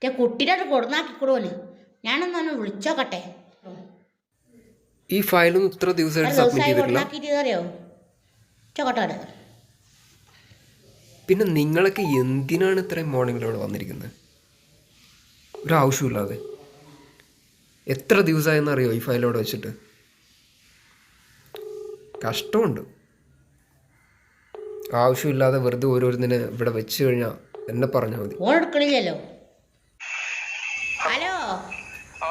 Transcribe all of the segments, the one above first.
മറ്റേ കുട്ടീനെ അത് കൊടുന്നാക്കിക്കൊടുവന് ഞാനൊന്ന് വിളിച്ചോക്കട്ടെ. ഈ ഫയലും ഇത്ര ദിവസമായിട്ട് സബ്മിറ്റ് ചെയ്തിട്ടില്ല? ചോക്കട്ടെ പിന്നെ നിങ്ങളൊക്കെ എന്തിനാണ് ഇത്രയും മോർണിംഗിൽ ഇവിടെ വന്നിരിക്കുന്നത്? ഒരു ആവശ്യമില്ലാതെ എത്ര ദിവസമായെന്ന് അറിയോ ഈ ഫയൽ അവിടെ വെച്ചിട്ട്? കഷ്ടമുണ്ട്. ആവശ്യമില്ലാതെ വെറുതെ ഓരോരുന്നിനെ ഇവിടെ വെച്ച് കഴിഞ്ഞാൽ എന്നെ പറഞ്ഞാൽ മതി. ഫോൺ എടുക്കണില്ലല്ലോ ഹലോ ആ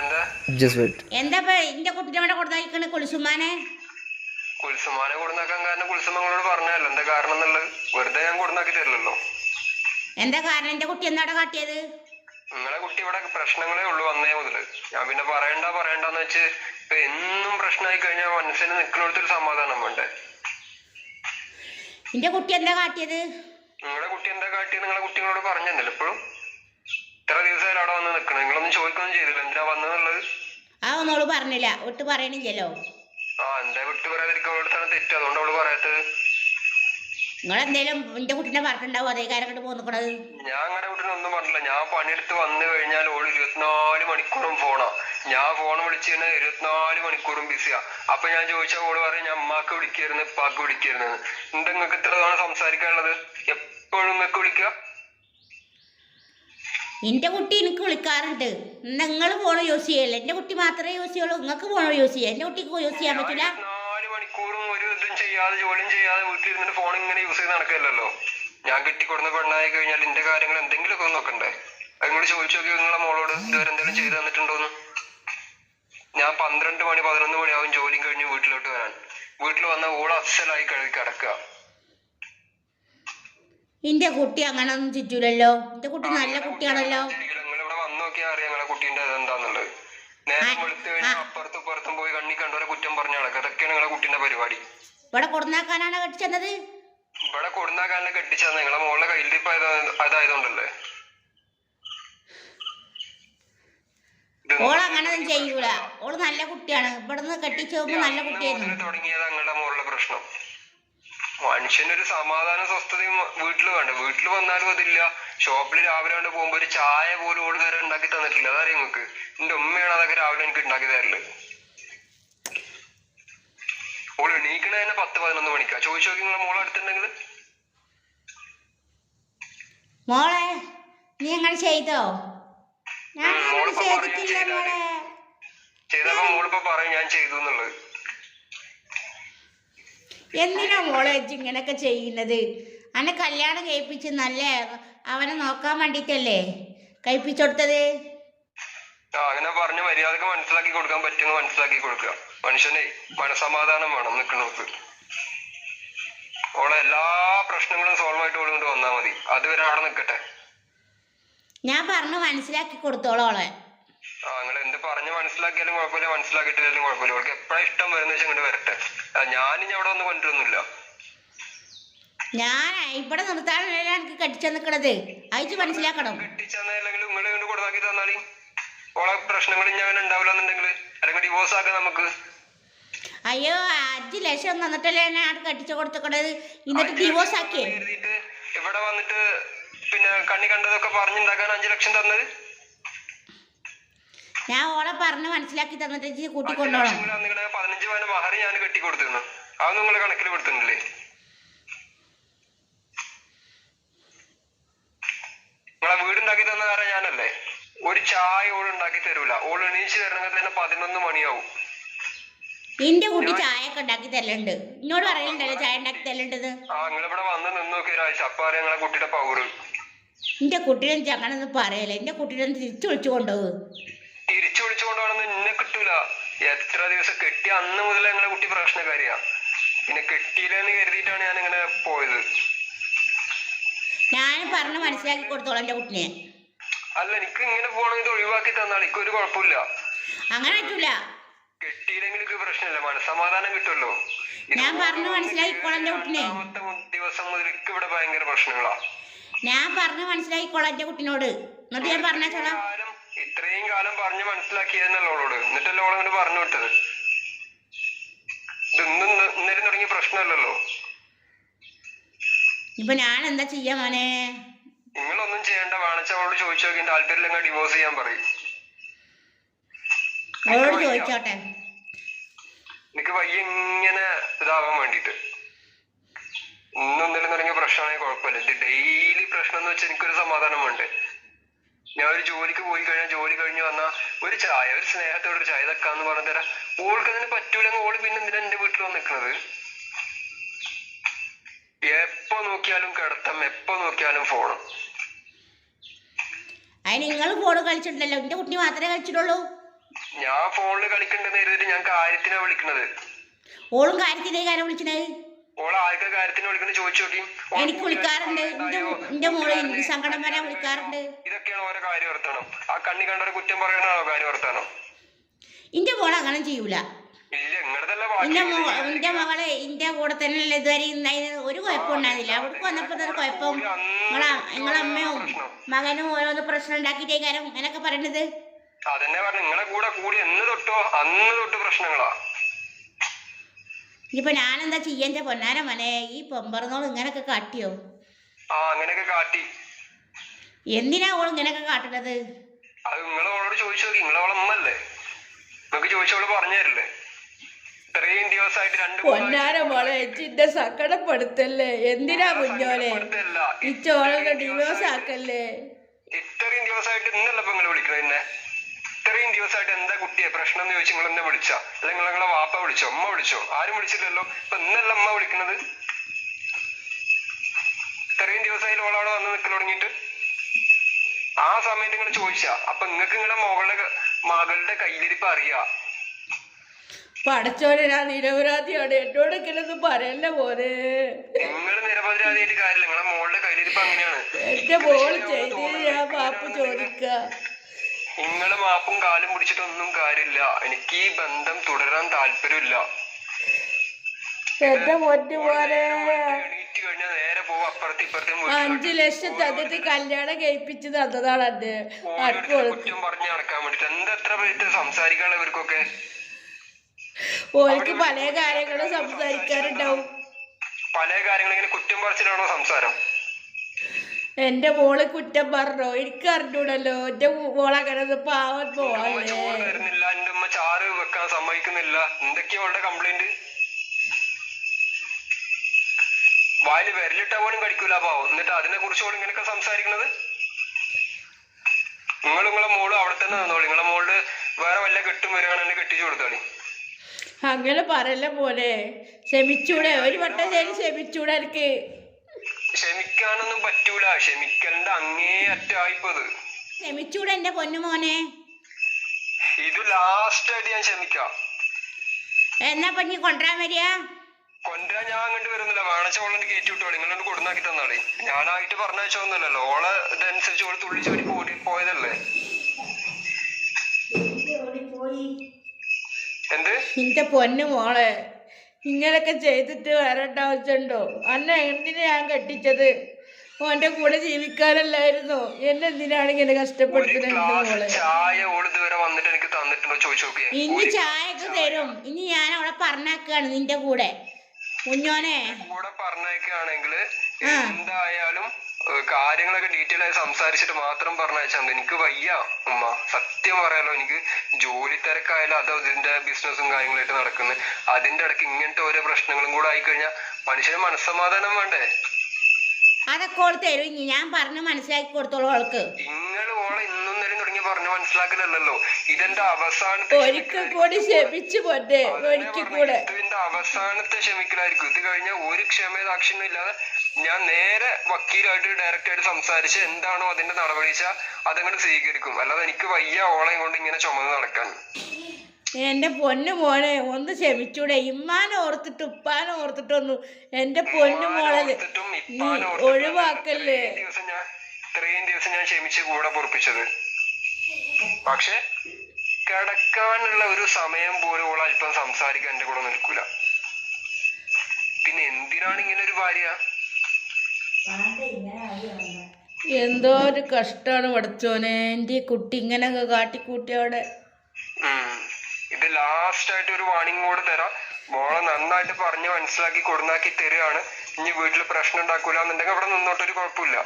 എന്താ ജസ്റ്റ് വെയിറ്റ് എന്താ എന്റെ കുട്ടീനെ ഇവിടെ കൊടുന്നാക്കിക്കണ കുളിസുമാനെ കുൽസുമാനെ കൊടുന്നാക്കാൻ കാരണം കുൽസുമങ്ങളോട് പറഞ്ഞല്ലോ എന്താ കാരണം എന്നുള്ളത്? വെറുതെ ഞാൻ കൊടുന്നാക്കി തരില്ലല്ലോ. എന്താ കാരണം എന്റെ കുട്ടി എന്താ അവിടെ കാട്ടിയത്? നിങ്ങളെ കുട്ടി ഇവിടെ പ്രശ്നങ്ങളേ ഉള്ളൂ വന്നേ മുതൽ. ഞാൻ പിന്നെ പറയണ്ട പറയണ്ടെന്ന് വെച്ച് ഇപ്പൊ എന്നും പ്രശ്നമായി കഴിഞ്ഞാൽ മനസ്സിന് നിൽക്കുന്നിടത്തൊരു സമാധാനം വേണ്ടേ? എന്റെ കുട്ടി എന്താ കാട്ടിയത്? നിങ്ങളെ കുട്ടി എന്താ കാട്ടി നിങ്ങളെ കുട്ടികളോട് പറഞ്ഞല്ലോ ഇപ്പോഴും? ഇത്ര ദിവസം അവിടെ വന്ന് നിൽക്കണം? നിങ്ങളൊന്നും ചോദിക്കൊന്നും ചെയ്തില്ല. എന്തിനാ വന്നതെന്നുള്ളത്? ആ ഒന്നോൾ പറഞ്ഞില്ല. ഒട്ട് പറയണില്ലല്ലോ. ആ എന്താ വിട്ടു പറയാതിരിക്കും അവളടുത്താണ് തെറ്റ്. അതുകൊണ്ട് അവൾ പറയാത്തത്. നിങ്ങൾ എന്തേലും എന്റെ കുട്ടീനെ പറഞ്ഞിട്ടുണ്ടാവും അതേ കാര്യം കൊണ്ട് പോന്നിക്കണത്? ഞാൻ അങ്ങനെ വീട്ടിൽ ഒന്നും പറഞ്ഞില്ല ഞാൻ പണിയെടുത്ത് വന്നു കഴിഞ്ഞാൽ ഓൾ ഇരുപത്തിനാല് മണിക്കൂറും ഫോണാ. ഞാൻ ഫോൺ വിളിച്ചു കഴിഞ്ഞാൽ ഇരുപത്തിനാല് മണിക്കൂറും ബിസിയാ. അപ്പൊ ഞാൻ ചോദിച്ചാൽ ഓൾ പറയും ഞാൻ അമ്മാക്ക് വിളിക്കായിരുന്നു ഇപ്പാക്ക് വിളിക്കായിരുന്നു എന്താ നിങ്ങൾക്ക് ഇത്ര തവണ സംസാരിക്കാനുള്ളത്? എപ്പോഴും നിങ്ങൾക്ക് വിളിക്കുക എന്റെ കുട്ടി എനിക്ക് വിളിക്കാറുണ്ട്. നിങ്ങൾ ഫോൺ യൂസ് ചെയ്യല്ലേ എന്റെ കുട്ടി മാത്രമേ യൂസ് ചെയ്യുള്ളൂ. നിങ്ങൾക്ക് ഫോൺ യൂസ് ചെയ്യാം എന്റെ കുട്ടിക്ക് യൂസ് ചെയ്യാൻ പറ്റില്ല. മണിക്കൂറും ഒരു ഇതും ചെയ്യാതെ ജോലിയും ചെയ്യാതെ വീട്ടിലിരുന്നിട്ട് ഫോൺ ഇങ്ങനെ യൂസ് ചെയ്ത് നടക്കില്ലല്ലോ ഞാൻ കെട്ടിക്കൊടുന്ന പെണ്ണായി കഴിഞ്ഞാൽ എന്റെ കാര്യങ്ങൾ എന്തെങ്കിലുമൊക്കെ നോക്കണ്ടേ? നിങ്ങൾ ചോദിച്ചു നോക്കി നിങ്ങളെ മോളോട്? ഇതുവരെ എന്തെങ്കിലും ചെയ്തു തന്നിട്ടുണ്ടോന്ന്? ഞാൻ പന്ത്രണ്ട് മണി പതിനൊന്ന് മണിയാവും ജോലിയും കഴിഞ്ഞ് വീട്ടിലോട്ട് വരാൻ. വീട്ടിൽ വന്ന ഓൾ അസലായി കഴുകി കിടക്കുക. എന്റെ കുട്ടി അങ്ങനെ ഒന്നും ചുറ്റൂലല്ലോ? എന്റെ കുട്ടി നല്ല കുട്ടിയാണല്ലോ? ഇവിടെ കൊടുന്നാക്കാനാണ് കെട്ടിച്ചത് ഇവിടെ കൊടുന്നാക്കാനാണ് കെട്ടിച്ചെന്നത്? ഇവിടെ കൊടുന്നാക്കാനെ കെട്ടിച്ചത് നിങ്ങളെ മോളെ കയ്യിൽ ഇപ്പൊ അതായതുകൊണ്ടല്ലേ. ഓൾ അങ്ങനെ ഒന്നും ചെയ്യൂല. ഓൾ നല്ല കുട്ടിയാണ്. ഇവിടുന്ന് കെട്ടിച്ചു നല്ല കുട്ടിയായിരുന്നു. തുടങ്ങിയത് നിങ്ങളുടെ മോളുടെ പ്രശ്നം. മനുഷ്യനൊരു സമാധാന സ്വസ്ഥതയും വീട്ടിൽ വേണ്ട? വീട്ടിൽ വന്നാലും അതില്ല. ഷോപ്പിൽ രാവിലെ കൊണ്ട് പോകുമ്പോ ഒരു ചായ പോലും ഓട് നേരെ ഉണ്ടാക്കി തന്നിട്ടില്ല. അതറിയാം നിങ്ങക്ക് എന്റെ ഉമ്മയാണ് അതൊക്കെ രാവിലെ എനിക്ക് ഉണ്ടാക്കി തരൽ. ഓൾ എണീക്കണ തന്നെ പത്ത് പതിനൊന്ന് മണിക്കാ. ചോദിച്ചു നോക്കി നിങ്ങളെ മോളെ അടുത്തുണ്ടെങ്കിൽ മോളെ നീ അങ്ങനെ ചെയ്തോ? മോളിപ്പോ പറയും ചെയ്തപ്പോ മോളിപ്പോ പറയും ഞാൻ ചെയ്തു എന്നുള്ളത്. എന്തിനാ മോളെ ഇങ്ങനെയൊക്കെ ചെയ്യുന്നത്? അന്നെ കല്യാണം കഴിപ്പിച്ച് നല്ല അവനെ നോക്കാൻ വേണ്ടിട്ടല്ലേ കഴിപ്പിച്ചു കൊടുത്തത് ആ അങ്ങനെ പറഞ്ഞ് മര്യാദയ്ക്ക് മനസ്സിലാക്കി കൊടുക്കാൻ പറ്റുന്ന മനസ്സിലാക്കി കൊടുക്കുക. മനുഷ്യനെ മനസമാധാനം വേണം നിൽക്കുന്നവർക്ക്. ഓളെ എല്ലാ പ്രശ്നങ്ങളും സോൾവ് ആയിട്ട് ഓളുകൊണ്ട് വന്നാ വന്നാൽ മതി. അതുവരെ അവിടെ നിൽക്കട്ടെ. ഞാൻ പറഞ്ഞു മനസ്സിലാക്കി കൊടുത്തോളോളെ ആ നിങ്ങൾ എന്ത് പറഞ്ഞ് മനസ്സിലാക്കിയാലും കുഴപ്പമില്ല. മനസ്സിലാക്കിയിട്ടില്ലാലും കുഴപ്പമില്ല. ഓൾക്ക് എപ്പോഴാ ഇഷ്ടം വരുന്ന വെച്ചാൽ ഇങ്ങോട്ട് വരട്ടെ. ഞാനിനി അവിടെ വന്ന് കൊണ്ടുവരുന്നില്ല. ഞാൻ ഇവിടെ നിർത്താനല്ല എനിക്ക് കെട്ടിച്ചു നിൽക്കണത് അയച്ച് മനസ്സിലാക്കണം. കെട്ടിച്ചെന്നല്ലെങ്കിൽ നിങ്ങളെ കൊണ്ട് കൊടുത്താക്കി തന്നാലേ ഓളെ പ്രശ്നങ്ങൾ ഞാൻ ഉണ്ടാവില്ല എന്നുണ്ടെങ്കിൽ അല്ലെങ്കിൽ ഡിവോഴ്സ് ആക്കാം നമുക്ക്. അയ്യോ അഞ്ച് ലക്ഷം തന്നിട്ടല്ലേ ഞാൻ കെട്ടിച്ചു കൊടുത്തിക്കണത്. എന്നിട്ട് ഡിവോഴ്സ് ആക്കിയേ? ഇവിടെ വന്നിട്ട് പിന്നെ കണ്ണി കണ്ടതൊക്കെ പറഞ്ഞുണ്ടാക്കാൻ അഞ്ചു ലക്ഷം തന്നത്? ഞാൻ ഓളെ പറഞ്ഞ് മനസ്സിലാക്കി തന്നിട്ട് ഇജ്ജ് അഞ്ച് കൂട്ടിക്കൊണ്ടോണം ലക്ഷം കൂടെ നിങ്ങളുടെ പതിനഞ്ച് പവന് മഹർ ഞാൻ കെട്ടി കൊടുത്തിരുന്നു. അത് നിങ്ങൾ കണക്കിൽ പെടുത്തുന്നില്ലേ നിങ്ങളെ വീടുണ്ടാക്കി തന്ന കാരണം ഞാനല്ലേ? ഒരു ചായ ഓൾ ഉണ്ടാക്കി തരൂല. ഓൾ എണീച്ച് തരണമെങ്കിൽ തന്നെ പതിനൊന്ന് മണിയാവും. എന്റെ കുട്ടി ചായ ഒക്കെ ഉണ്ടാക്കി തരലുണ്ട്. എന്നോട് പറയലുണ്ടല്ലോ ചായ ഉണ്ടാക്കി തരലുണ്ടത് ആ നിങ്ങളിവിടെ വന്ന് നിന്ന് നോക്കി ഒരാഴ്ച അപ്പൊ നിങ്ങളെ കുട്ടിയുടെ പൗറ് എന്റെ കുട്ടീനെ അങ്ങനെ ഒന്നും പറയല്ലേ? എന്റെ കുട്ടീനെ തിരിച്ചു വിളിച്ചു കൊണ്ടുപോകും. തിരിച്ചു വിളിച്ചുകൊണ്ടാണെന്ന് എന്നെ കിട്ടൂല. എത്ര ദിവസം കെട്ടിയ അന്ന് മുതൽ ഞങ്ങളെ കുട്ടി പ്രശ്നക്കാരിയാ. പിന്നെ കെട്ടിയില്ലെന്ന് കരുതിയിട്ടാണ് ഞാൻ ഇങ്ങനെ പോയത്. ഞാൻ പറഞ്ഞു മനസ്സിലാക്കി കൊടുത്തോളാം എന്റെ കുട്ടിനെ. അല്ല എനിക്ക് ഇങ്ങനെ പോകണമെങ്കിൽ ഇത് ഒഴിവാക്കി തന്നാൽ എനിക്ക് ഒരു കുഴപ്പമില്ല. അങ്ങനെ പറ്റൂല. കെട്ടിയില്ലെങ്കിൽ എനിക്ക് പ്രശ്നമില്ല മനസമാധാനം കിട്ടുമല്ലോ. ഞാൻ പറഞ്ഞു മനസ്സിലാക്കി മനസ്സിലാക്കിക്കോളാം എന്റെ കുട്ടിനെ. ദിവസം മുതൽ എനിക്ക് ഇവിടെ ഭയങ്കര പ്രശ്നങ്ങളാ. ഞാൻ പറഞ്ഞു മനസ്സിലാക്കിക്കോളാം എന്റെ കുട്ടിനോട്. എന്നിട്ട് ഞാൻ പറഞ്ഞോളാം ഇത്രയും കാലം പറഞ്ഞ് മനസ്സിലാക്കിയതെന്നല്ലോ ഓളോട് എന്നിട്ടല്ലേ ഓളങ്ങനെ പറഞ്ഞു വിട്ടത്? ഇത് ഇന്നും ഇന്ന- ഇന്നലെയും തുടങ്ങിയ പ്രശ്നമല്ലല്ലോ. ഇപ്പൊ ഞാൻ എന്താ ചെയ്യാ മോനെ? നിങ്ങളൊന്നും ചെയ്യേണ്ട. വേണച്ച അവളോട് ചോദിച്ചു നോക്കി താല്പര്യമില്ലെങ്കിൽ ഡിവോഴ്സ് ചെയ്യാൻ പറയും. ചോദിച്ചോട്ടെ. എനിക്ക് വയ്യ ഇങ്ങനെ ഇതാവാൻ വേണ്ടിട്ട് ഇന്നും എന്തെങ്കിലും തുടങ്ങിയ പ്രശ്നമാണെങ്കിൽ കുഴപ്പമില്ല. ഇത് ഡെയിലി പ്രശ്നം എന്ന് വെച്ചാൽ എനിക്കൊരു സമാധാനം വേണ്ടേ? ഞാൻ ഒരു ജോലിക്ക് പോയി കഴിഞ്ഞാൽ ജോലി കഴിഞ്ഞ് വന്നാ ഒരു ചായ ഒരു സ്നേഹത്തോടെ ഒരു ചായ തക്കാന്ന് പറഞ്ഞു തരാം. ഓൾക്ക് അതിന് പറ്റൂലെങ്കിൽ ഓൾ പിന്നെ എന്തിനാ എന്റെ വീട്ടിൽ വന്ന് നിൽക്കുന്നത് എപ്പോ നോക്കിയാലും കിടത്തം എപ്പോ നോക്കിയാലും ഫോൺ അതിന് നിങ്ങൾ ഫോൺ കളിച്ചിട്ടുണ്ടല്ലോ. എന്റെ കുട്ടി മാത്രമേ കളിച്ചിട്ടുള്ളൂ. ഞാൻ ഫോണിൽ കളിക്കണ്ടെന്ന് കരുതിട്ട് ഞാൻ കാര്യത്തിനാ വിളിക്കുന്നത് ഓളും കാര്യത്തിനെ കാര്യം വിളിച്ചത് ഓളെ ആദ്യത്തെ കാര്യത്തിന് വിളിക്കണത് ചോദിച്ചു നോക്കി. ഓളെ എനിക്ക് വിളിക്കാറുണ്ട്. എന്റെ മോൾ എനിക്ക് സങ്കടം വരാൻ വിളിക്കാറുണ്ട്. ഇതൊക്കെയാണ് ഓരോ കാര്യം വർത്തണം ആ കണ്ണി കണ്ടൊരു കുറ്റം പറയണോ കാര്യം വർത്താനം? എന്റെ മോൾ അങ്ങനെ ചെയ്യൂല. എന്റെ എന്റെ മകൾ എന്റെ കൂടെ തന്നെ ഇതുവരെ ഒരു കുഴപ്പം ഉണ്ടായിരുന്നില്ല. അവൾക്ക് വന്നപ്പോ ഒരു കുഴപ്പം. നിങ്ങളെ അമ്മയും മകനും ഓരോന്ന് പ്രശ്നം ഉണ്ടാക്കിയിട്ടേ കാര്യം അങ്ങനൊക്കെ പറയണത്. അതന്നെ പറഞ്ഞു. നിങ്ങളെ കൂടെ കൂടി എന്ന് തൊട്ടോ അന്ന് തൊട്ട് പ്രശ്നങ്ങളാ. ഇനിയിപ്പോ ഞാനെന്താ ചെയ്യന്റെ പൊന്നാര മനെ ഈ പൊമ്പറന്നോൾ ഇങ്ങനൊക്കെ കാട്ടിയോ? ആ അങ്ങനെയൊക്കെ കാട്ടി. എന്തിനാ ഓൾ ഇങ്ങനൊക്കെ കാട്ടണത്? അത് നിങ്ങൾ അവളോട് ചോദിച്ചു നോക്കി. നിങ്ങളവളെ അമ്മല്ലേ നിങ്ങൾക്ക് ചോദിച്ചവൾ പറഞ്ഞു തരില്ലേ? ഇത്രയും ദിവസമായിട്ട് രണ്ട് പൊന്നാര മോളെ എച്ചിന്റെ സങ്കടപ്പെടുത്തല്ലേ? എന്തിനാ കുഞ്ഞോലെ സങ്കടപ്പെടുത്തല്ല. ഈ ചോളൊക്കെ ഡിവോഴ്സ് ആക്കല്ലേ? ഇത്രയും ദിവസമായിട്ട് ഇന്നല്ല ഇപ്പൊ നിങ്ങൾ വിളിക്കണത്? എന്നെ ഇത്രയും ദിവസമായിട്ട് എന്താ കുട്ടിയെ പ്രശ്നം എന്ന് ചോദിച്ചു നിങ്ങൾ എന്നെ വിളിച്ച? അല്ലെങ്കിൽ നിങ്ങളെ വാപ്പ വിളിച്ചോ അമ്മ വിളിച്ചോ? ആരും വിളിച്ചില്ലല്ലോ. ഇപ്പൊ ഇന്നല്ല അമ്മ വിളിക്കുന്നത്? ഇത്രയും ദിവസമായി ഓളവിടെ വന്ന് നിൽക്കൽ തുടങ്ങിയിട്ട്? ആ സമയത്ത് നിങ്ങൾ ചോദിച്ച അപ്പൊ നിങ്ങൾക്ക് നിങ്ങളുടെ മകളുടെ മകളുടെ കയ്യിലിരിപ്പ് അറിയാ? പടച്ചോനെ ഞാൻ നിരപരാധിയാണ്. എന്നോട് ഇങ്ങനൊന്നും പറയല്ല പോലെ നിങ്ങൾ നിരപരാധിയായിട്ട് കാര്യമില്ല. നിങ്ങളുടെ മോളുടെ കയ്യിലിരിപ്പ് അങ്ങനെയാണ്. എന്റെ മോൾ ഞാൻ ചോദിക്ക. നിങ്ങൾ മാപ്പും കാലും പിടിച്ചിട്ടൊന്നും കാര്യമില്ല. എനിക്ക് ഈ ബന്ധം തുടരാൻ താല്പര്യമില്ല. അഞ്ചു ലക്ഷം തന്നിട്ട് കല്യാണം കഴിപ്പിച്ച് തന്നതാണ് എന്റെ കുറ്റം പറഞ്ഞ് നടക്കാൻ വേണ്ടിട്ട്. എന്താ എത്ര പേര് സംസാരിക്കാനുള്ള ഇവർക്കൊക്കെ? ഓർക്ക് പല കാര്യങ്ങളും സംസാരിക്കാറുണ്ടാവും. പല കാര്യങ്ങളും ഇങ്ങനെ കുറ്റം പറിച്ചിട്ടാണോ സംസാരം? എന്റെ മോൾ കുറ്റം പറഞ്ഞോ? എനിക്ക് അറിഞ്ഞൂടല്ലോ. എന്റെ മോളെ അങ്ങനെ പാവം ഉമ്മ പോവാല്ലേ. തരുന്നില്ല. എന്റെ ഉമ്മ ചാറ് വെക്കാൻ സമ്മതിക്കുന്നില്ല. എന്തൊക്കെയാ അവളുടെ കംപ്ലൈന്റ് വായിൽ വിരലിട്ട പോലും കടിക്കൂല പാവം. എന്നിട്ട് അതിനെ കുറിച്ച് പോലും ഇങ്ങനെയൊക്കെ സംസാരിക്കുന്നത്? നിങ്ങൾ നിങ്ങളെ മോൾ അവിടെ തന്നെ നിന്നോളി. നിങ്ങളെ മോൾ വേറെ വല്ല കെട്ടും കെട്ടിച്ചു കൊടുത്തോളി. അങ്ങനെ പറയല്ല പോലെ ക്ഷമിച്ചൂടെ. ഒരു വട്ടം ശരി ക്ഷമിച്ചൂടെ എനിക്ക്. ക്ഷമിക്കാനൊന്നും പറ്റൂല. ക്ഷമിക്കലിന്റെ അങ്ങേ അറ്റായിപ്പത് ക്ഷമിച്ചൂടെ എന്റെ പൊന്നുമോനെ ഇത് ലാസ്റ്റ് ആയിട്ട് ഞാൻ ക്ഷമിക്കാം. എന്നാ പഞ്ഞി കൊണ്ടുവരാൻ വരിക? കൊണ്ടുവരാൻ ഞാൻ അങ്ങോട്ട് വരുന്നില്ല. വേണച്ച ഓളോട് കയറ്റി വിട്ടോളി നിങ്ങളോട് കൊടുന്നാക്കി തന്നാളി ഞാനായിട്ട് പറഞ്ഞയച്ചൊന്നുമല്ലല്ലോ ഓളെ ഇതനുസരിച്ച് ഓൾ തുള്ളി ഓടി പോയി. പോയതല്ലേ എന്ത്? എന്റെ പൊന്നു മോളെ. ഇങ്ങനൊക്കെ ചെയ്തിട്ട് വരേണ്ട ആവശ്യമുണ്ടോ? അന്നെ എന്തിനാ ഞാൻ കെട്ടിച്ചത്? ഓന്റെ കൂടെ ജീവിക്കാനല്ലായിരുന്നു? എന്നെ എന്തിനാണ് ഇങ്ങനെ കഷ്ടപ്പെടുത്തുന്നത് ഇനി ചായ. തരും. ഇനി ഞാൻ അവളെ പറഞ്ഞാക്കാണ് നിന്റെ കൂടെ. കുഞ്ഞോനെ കൂടെ പറഞ്ഞയക്കുകയാണെങ്കിൽ ആ. എന്തായാലും കാര്യങ്ങളൊക്കെ ഡീറ്റെയിൽ ആയി സംസാരിച്ചിട്ട് മാത്രം പറഞ്ഞയച്ചാൽ മതി. എനിക്ക് വയ്യ ഉമ്മ. സത്യം പറയാലോ എനിക്ക് ജോലി തിരക്കായാലും അതോ ഇതിന്റെ ബിസിനസ്സും കാര്യങ്ങളായിട്ട് നടക്കുന്നത് അതിന്റെ ഇടയ്ക്ക് ഇങ്ങനത്തെ ഓരോ പ്രശ്നങ്ങളും കൂടെ ആയിക്കഴിഞ്ഞാൽ മനുഷ്യന് മനസ്സമാധാനം വേണ്ടേ? അതൊക്കെ ഓൾ തരും. ഇനി ഞാൻ പറഞ്ഞ് മനസ്സിലാക്കി കൊടുത്തോളൂ അവൾക്ക് നിങ്ങൾ ഓളെ ഇന്നും നേരം മനസ്സിലാക്കലല്ലോ ഇതെന്റെ അവസാനത്തെ ഒരിക്കൽ കൂടി ക്ഷമിച്ചു പോട്ടെ ഒരിക്കൽ കൂടെ. ഇതിന്റെ അവസാനത്തെ ക്ഷമിക്കലായിരിക്കും. ഇത് കഴിഞ്ഞ ഒരു ക്ഷമയദാക്ഷിണ്യം ഇല്ലാതെ ഞാൻ നേരെ വക്കീലായിട്ട് ഡയറക്റ്റ് ആയിട്ട് സംസാരിച്ച് എന്താണോ അതിന്റെ നടപടി വെച്ചാൽ അതങ്ങോട്ട് സ്വീകരിക്കും. അല്ലാതെ എനിക്ക് വയ്യ ഓളയും കൊണ്ട് ഇങ്ങനെ ചുമന്ന് നടക്കാൻ. എന്റെ പൊന്നു മോനെ ഒന്ന് ക്ഷമിച്ചൂടെ. ഇമ്മാനെ ഓർത്തിട്ട് ഉപ്പാനെ ഓർത്തിട്ടൊന്നും എന്റെ പൊന്നു മോളെ നീ ഒഴിവാക്കല്ലേ? ദിവസം ഞാൻ ഇത്രയും ദിവസം ഞാൻ ക്ഷമിച്ച് കൂടെ പൊറപ്പിച്ചത്. പക്ഷെ കിടക്കാനുള്ള ഒരു സമയം പോലും ഓൾ അല്പം സംസാരിക്കാൻ എന്റെ കൂടെ നിൽക്കൂല. പിന്നെ എന്തിനാണ് ഇങ്ങനെ ഒരു ഭാര്യ? എന്തോ ഒരു കഷ്ടാണ് പഠിച്ചോനെ. എന്റെ കുട്ടി ഇങ്ങനെയൊക്കെ കാട്ടിക്കൂട്ടി അവിടെ. ഇത് ലാസ്റ്റ് ആയിട്ട് ഒരു വാണിംഗ് കൂടെ തരാം. മോളെ നന്നായിട്ട് പറഞ്ഞ് മനസ്സിലാക്കി കൊടുന്നാക്കി തരികയാണ് ഇനി വീട്ടിൽ പ്രശ്നം ഉണ്ടാക്കൂല എന്നുണ്ടെങ്കിൽ അവിടെ നിന്നോട്ടൊരു കുഴപ്പമില്ല.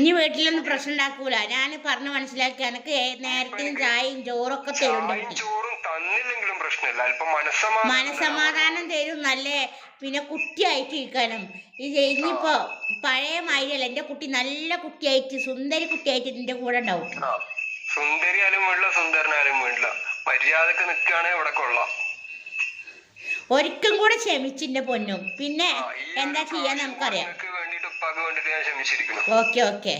ഇനി വീട്ടിലൊന്നും പ്രശ്നം ഉണ്ടാക്കൂല. ഞാൻ പറഞ്ഞു മനസ്സിലാക്കി. എനിക്ക് നേരത്തിന് ചായയും ചോറൊക്കെ തരും ചോറും തന്നില്ലെങ്കിലും പ്രശ്നമില്ല. അല്പം മനസ്സമാധാനം മനസമാധാനം തരും. നല്ലേ പിന്നെ കുട്ടിയായിട്ട് ഇരിക്കാനും ഇത് ഇനിയിപ്പോ പഴയ മാതിരിയല്ല. എന്റെ കുട്ടി നല്ല കുട്ടിയായിട്ട് സുന്ദരി കുട്ടിയായിട്ട് നിന്റെ കൂടെ ഉണ്ടാവും. സുന്ദരിയാലും വേണ്ട മര്യാദയ്ക്ക് നിൽക്കുകയാണെങ്കിൽ ഇവിടെ കൊള്ളാം. ഒരിക്കലും കൂടെ ക്ഷമിച്ചിന്റെ പൊന്നും. പിന്നെ എന്താ ചെയ്യാൻ നമുക്കറിയാം. ഞാൻ ക്ഷമിച്ചിരിക്കുന്നു. Okay okay.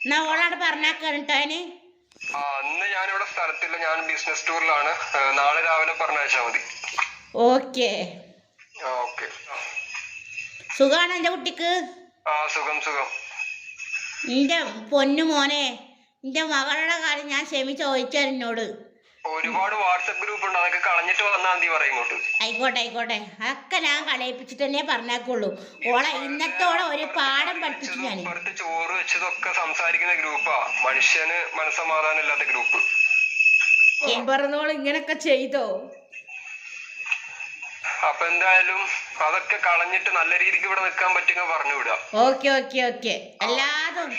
എന്നാ ഓളാണ് പറഞ്ഞാക്കാൻ കേട്ടോന് ആ അന്ന് ഞാനിവിടെ സ്ഥലത്തില്ല. ഞാൻ ബിസിനസ് ടൂറിലാണ് നാളെ രാവിലെ മതി. ഓക്കെ. ആ ഓക്കെ. സുഖാണ് എന്റെ കുട്ടിക്ക്? ആ സുഖം സുഖം. എന്റെ പൊന്നു മോനെ എന്റെ മകളുടെ കാര്യം ഞാൻ ക്ഷമിച്ച് ചോദിച്ചാൽ എന്നോട്. ഒരുപാട് വാട്സപ്പ് ഗ്രൂപ്പ് ഉണ്ട്. അതൊക്കെ കളഞ്ഞിട്ട് വന്നാ മതി പറയും ഇങ്ങോട്ട്. ആയിക്കോട്ടെ ആയിക്കോട്ടെ. അതൊക്കെ ഞാൻ കളയിപ്പിച്ചിട്ട് തന്നെ പറഞ്ഞേക്കുള്ളൂ. ഓളെ ഇന്നത്തോടെ ഒരു പാഠം പഠിപ്പിച്ചു ഞാൻ പുറത്ത് ചോറ് വെച്ചതൊക്കെ സംസാരിക്കുന്ന ഗ്രൂപ്പാ. മനുഷ്യന് മനസ്സമാധാനം ഇല്ലാത്ത ഗ്രൂപ്പ് പറഞ്ഞോൾ ഇങ്ങനൊക്കെ ചെയ്തോ? അപ്പൊ എന്തായാലും അതൊക്കെ കളഞ്ഞിട്ട് നല്ല രീതിക്ക് ഇവിടെ നിൽക്കാൻ പറ്റുമെങ്കിൽ പറഞ്ഞു വിടാം ഓക്കെ ഓക്കെ. ഓക്കെ എല്ലാതും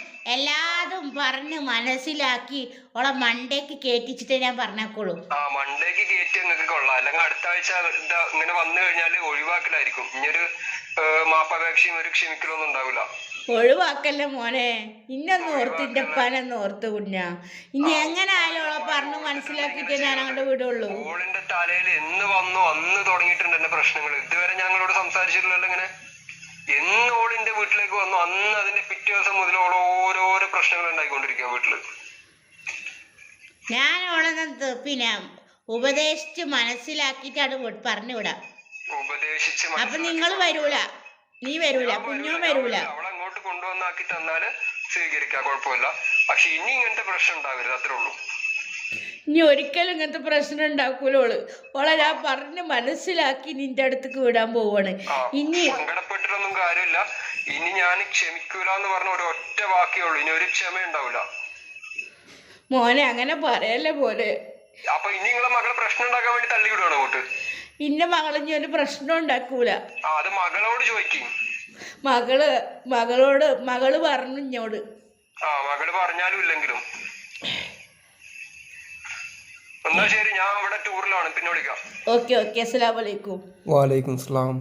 എല്ലാതും പറഞ്ഞ് മനസ്സിലാക്കി ഓളെ മണ്ടേക്ക് കേറ്റിച്ചിട്ടേ ഞാൻ പറഞ്ഞേക്കുള്ളൂ. ആ മണ്ടേക്ക് കയറ്റി നിങ്ങൾക്ക് കൊള്ളാം. അല്ലെങ്കിൽ അടുത്ത ആഴ്ച ഇതാ ഇങ്ങനെ വന്നു കഴിഞ്ഞാൽ ഒഴിവാക്കലായിരിക്കും. ഇനിയൊരു ഏഹ്, മാപ്പപേക്ഷയും ഒരു ക്ഷമിക്കലൊന്നും ഉണ്ടാവില്ല ഒഴിവാക്കല്ലേ മോനെ? ഇന്നൊന്ന് ഓർത്ത് ഇന്റെ പനൊന്ന് ഓർത്ത് കുഞ്ഞാ. ഇനി എങ്ങനെ ആയാലും ഓളെ പറഞ്ഞ് മനസ്സിലാക്കിയിട്ടേ ഞാൻ അങ്ങോട്ട് വിടുള്ളൂ. ഓളിന്റെ തലയിൽ എന്ന് വന്നു അന്ന് തുടങ്ങിയിട്ടുണ്ട് എന്റെ പ്രശ്നങ്ങൾ ഇതുവരെ ഞങ്ങളോട് സംസാരിച്ചിട്ടില്ലല്ലോ ഇങ്ങനെ? എന്ന് ഓളിന്റെ വീട്ടിലേക്ക് വന്നു. അന്ന് അതിന്റെ പിറ്റേ ദിവസം മുതൽ ഓൾ ഓരോരോ പ്രശ്നങ്ങൾ ഉണ്ടായിക്കൊണ്ടിരിക്കുക വീട്ടിൽ. ഞാൻ ഓളെ പിന്നെ ഉപദേശിച്ച് മനസ്സിലാക്കിയിട്ടാണ് പറഞ്ഞു വിടാം ഉപദേശിച്ച് അപ്പൊ നിങ്ങൾ വരൂല. നീ വരൂല. കുഞ്ഞും വരൂല, അങ്ങോട്ട് കൊണ്ടുവന്നാക്കി തന്നാൽ സ്വീകരിക്കാം കുഴപ്പമില്ല. പക്ഷെ ഇനി ഇങ്ങനത്തെ പ്രശ്നം ഉണ്ടാവരുത് അത്രേ ഉള്ളൂ. ഇനി ഒരിക്കലും ഇങ്ങനത്തെ പ്രശ്നം ഉണ്ടാക്കൂല ഓൾ. ഓളെ ഞാൻ പറഞ്ഞ് മനസ്സിലാക്കി നിന്റെ അടുത്തേക്ക് വിടാൻ പോവാണ്. ഇനി സങ്കടപ്പെട്ടിട്ടൊന്നും കാര്യമില്ല. ഇനി ഞാൻ ക്ഷമിക്കൂല എന്ന് പറഞ്ഞ ഒരു ഒറ്റ വാക്കേ ഉള്ളൂ. ഇനി ഒരു ക്ഷമ ഉണ്ടാവില്ല മോനെ അങ്ങനെ പറയല്ലേ പോലെ അപ്പൊ ഇനി നിങ്ങളെ മകളെ പ്രശ്നം ഉണ്ടാക്കാൻ വേണ്ടി തള്ളി വിടുവാണ് അങ്ങോട്ട്? ഇന്ന ഇനി ഒരു പ്രശ്നം ഉണ്ടാക്കൂല. ആ അത് മകളോട് ചോദിക്കും. മകൾ മകളോട് മകൾ പറഞ്ഞു ഇഞ്ഞോട് ആ മകൾ പറഞ്ഞാലും ഇല്ലെങ്കിലും. എന്നാ ശരി ഞാൻ ഇവിടെ ടൂറിലാണ് പിന്നെ വിളിക്കാം. Okay okay. അസ്സലാമലൈക്കും വാലൈക്കും സ്ലാം